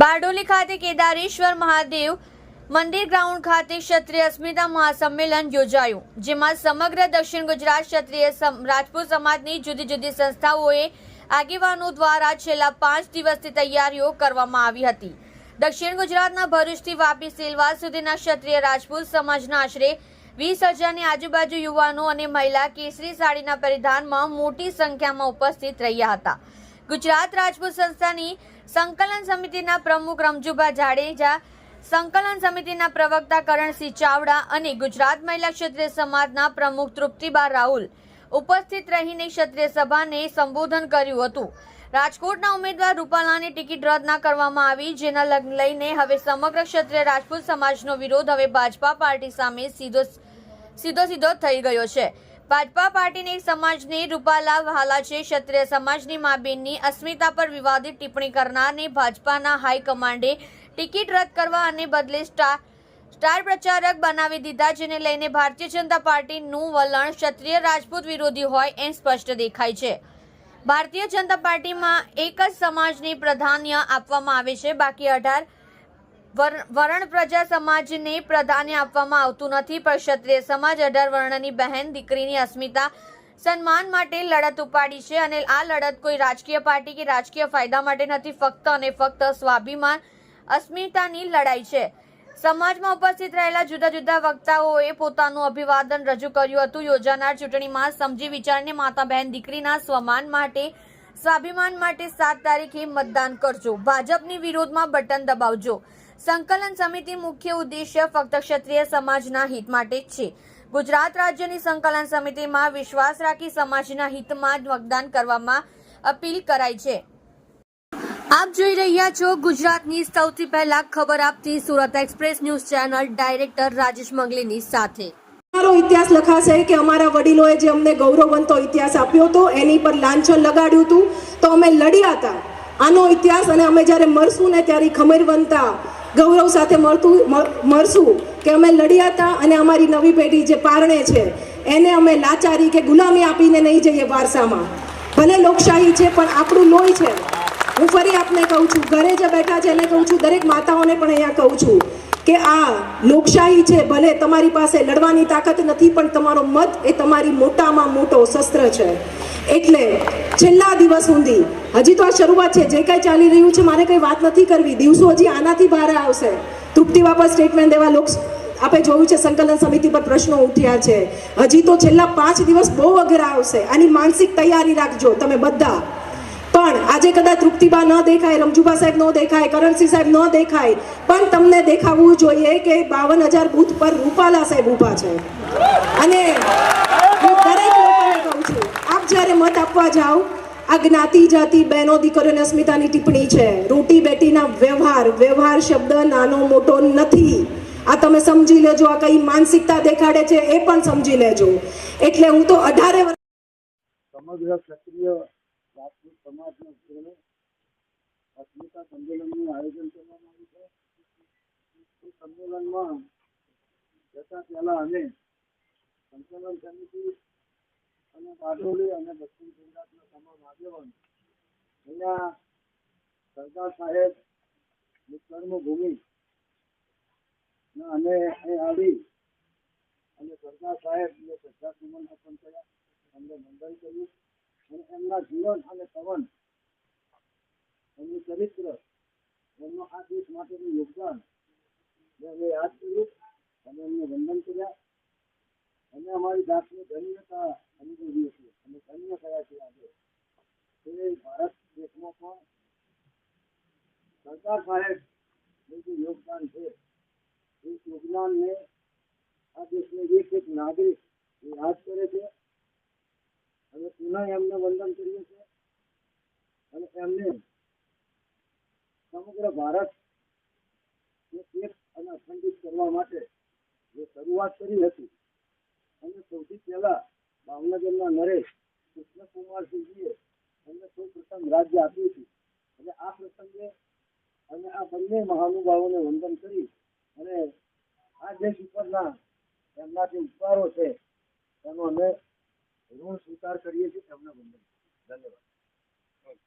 બારડોલી ખાતે કેદારેશ્વર મહાદેવ મંદિર ગ્રાઉન્ડ ખાતે ક્ષત્રિય અસ્મિતા મહાસંમેલન યોજાયું, જેમાં સમગ્ર દક્ષિણ ગુજરાત ક્ષત્રિય રાજપૂત સમાજની જુદી જુદી સંસ્થાઓએ આગેવાનો દ્વારા છેલ્લા પાંચ દિવસથી તૈયારીઓ કરવામાં આવી હતી. દક્ષિણ ગુજરાતના ભરૂચથી વાપી સેલવાસ સુધીના ક્ષત્રિય રાજપૂત સમાજના આશરે વીસ હજારની આજુબાજુ યુવાનો અને મહિલા કેસરી સાડીના પરિધાનમાં મોટી સંખ્યામાં ઉપસ્થિત રહ્યા હતા. ગુજરાત રાજપૂત સંસ્થાની સંકલન સમિતિના પ્રમુખ રમજુભા જાડેજા, સંકલન સમિતિના પ્રવક્તા કરણસિંહ ચાવડા અને ગુજરાત મહિલા ક્ષત્રિય સમાજના પ્રમુખ તૃપ્તિબા રાહુલ ઉપસ્થિત રહીને ક્ષત્રિય સભાને સંબોધન કર્યું હતું. રાજકોટના ઉમેદવાર રૂપાલાની ટિકિટ રદ ના કરવામાં આવી, જેના લઈને હવે સમગ્ર ક્ષત્રિય રાજપૂત સમાજનો વિરોધ હવે ભાજપા પાર્ટી સામે સીધો સીધો સીધો થઈ ગયો છે. ભાજપા પાર્ટીની સમાજની રૂપાલા વહાલા છે. ક્ષત્રિય સમાજની મા બેનની અસ્મિતા પર વિવાદિત ટિપ્પણી કરનારને ભાજપાના હાઈકમાન્ડે ટિકિટ રદ કરવા અને બદલે સ્ટાર સ્ટાર પ્રચારક બનાવી દીધા, જેને લઈને ભારતીય જનતા પાર્ટીનું વલણ ક્ષત્રિય રાજપૂત વિરોધી હોય એમ સ્પષ્ટ દેખાય છે. ભારતીય જનતા પાર્ટીમાં એક જ સમાજને પ્રાધાન્ય આપવામાં આવે છે. બાકી અઢાર વરણ પ્રજા સમાજને પ્રાધાન્ય આપવામાં આવતું નથી, પણ ક્ષત્રિય સમાજ અઢાર વર્ણની બહેન, દીકરીની અસ્મિતા સન્માન માટે લડત ઉપાડી છે અને આ લડત કોઈ રાજકીય પાર્ટી કે રાજકીય ફાયદા માટે નથી, ફક્ત અને ફક્ત સ્વાભિમાન અસ્મિતાની લડાઈ છે. સમાજમાં ઉપસ્થિત રહેલા જુદા જુદા વક્તાઓએ પોતાનું અભિવાદન રજૂ કર્યું હતું. યોજાનાર ચૂંટણીમાં સમજી વિચારને માતા બહેન, દીકરીના સ્વમાન માટે, સ્વાભિમાન માટે સાત તારીખે મતદાન કરજો. ભાજપની વિરોધમાં બટન દબાવજો. સંકલન સમિતિ મુખ્ય ઉદ્દેશ્ય ફક્ત ક્ષત્રિય સમાજના હિત માટે જ છે. ગુજરાત રાજ્યની સંકલન સમિતિમાં વિશ્વાસ રાખી સમાજના હિતમાં મતદાન કરવામાં અપીલ કરાઈ છે. આપ જોઈ રહ્યા છો ગુજરાતની સૌથી પહેલા ખબર આપતી Surat express news channel director Rajesh મંગલીની સાથે. અમારો ઇતિહાસ લખાશે કે અમારા વડીલોએ જે અમને ગૌરવવંતો ઇતિહાસ આપ્યો હતો, એની પર લાંછન લગાડ્યું હતું, તો અમે લડ્યા હતા. આનો ઇતિહાસ અને અમે જ્યારે મરશું ને ત્યારે ખમીરવંતા ગૌરવ સાથે મળતું મળશું કે અમે લડ્યા હતા અને અમારી નવી પેઢી જે પારણે છે, એને અમે લાચારી કે ગુલામી આપીને નહીં જઈએ વારસામાં. ભલે લોકશાહી છે, પણ આપણું લોહી છે. હું ફરી આપને કહું છું, ઘરે જે બેઠા છે એને કહું છું, દરેક માતાઓને પણ અહીંયા કહું છું. કે આ લોકશાહી છે, ભલે તમારી પાસે લડવાની તાકાત નથી, પણ તમારો મત એ તમારી મોટામાં મોટો શસ્ત્ર છે. એટલે છેલ્લા દિવસ સુધી, હજી તો આ શરૂઆત છે, જે કાંઈ ચાલી રહ્યું છે, મારે કંઈ વાત નથી કરવી. દિવસો હજી આનાથી બહાર આવશે. તૃપ્તિ બાપા સ્ટેટમેન્ટ દેવા લોક આપણે જોયું છે, સંકલન સમિતિ પર પ્રશ્નો ઉઠ્યા છે. હજી તો છેલ્લા પાંચ દિવસ બહુ અઘરા આવશે. આની માનસિક તૈયારી રાખજો, તમે બધા. આજે કદાચ તૃપ્તિબા ન દેખાય, રમજુબા સાહેબ ન દેખાય, કરણસિંહ સાહેબ ન દેખાય, પણ તમને દેખાવું જોઈએ કે બાવન હજાર બૂથ પર રૂપાલા સાહેબ ઊભા છે. અને આપ જ્યારે મત આપવા જાઓ, આ જ્ઞાતિ, જાતિ, બહેનો દીકરીઓને અસ્મિતાની ટિપ્પણી છે. રોટી બેટીના વ્યવહાર વ્યવહાર શબ્દ નાનો મોટો નથી. આ તમે સમજી લેજો, આ કઈ માનસિકતા દેખાડે છે એ પણ સમજી લેજો. એટલે હું તો અઢારે વર્ષ સમગ્ર ક્ષત્રિય અને બારડોલી અને દક્ષિણ ગુજરાતના તમામ અહીંયા સરદાર સાહેબ કર્મભૂમિ અને અહીં આવી અને સરદાર શ્રદ્ધા સુમન અર્પણ કર્યા એમને વંદન કર્યું અને એમના જીવન અને કવન એમનું ચરિત્ર એમનું આ દેશ માટેનું યોગદાન ને અમે યાદ કર્યું અને એમને વંદન કર્યા અને અમારી જાતની ધન્યતા અનુભવીએ છીએ અને ધન્ય થયા છીએ આજે એ ભારત દેશમાં પણ સરદાર સાહેબ જે યોગદાન છે એ યોગદાનને આ દેશનો એક એક નાગરિક એ યાદ કરે છે અને પુનઃ એમને વંદન કરીએ છીએ. અને એમને સમગ્ર ભારત એક અને અખંડિત કરવા માટે જે શરૂઆત કરી હતી, અને સૌથી પહેલા ભાવનગરના નરેશ કૃષ્ણકુમારસિંહજીએ એમને સૌ પ્રથમ રાજ્ય આપ્યું હતું. અને આ પ્રસંગે અને આ બંને મહાનુભાવોને વંદન કરી અને આ દેશ ઉપરના એમના જે ઉપકારો છે, એનો અમે ઋણ સ્વીકાર કરીએ છીએ. તમને વંદન ધન્યવાદ.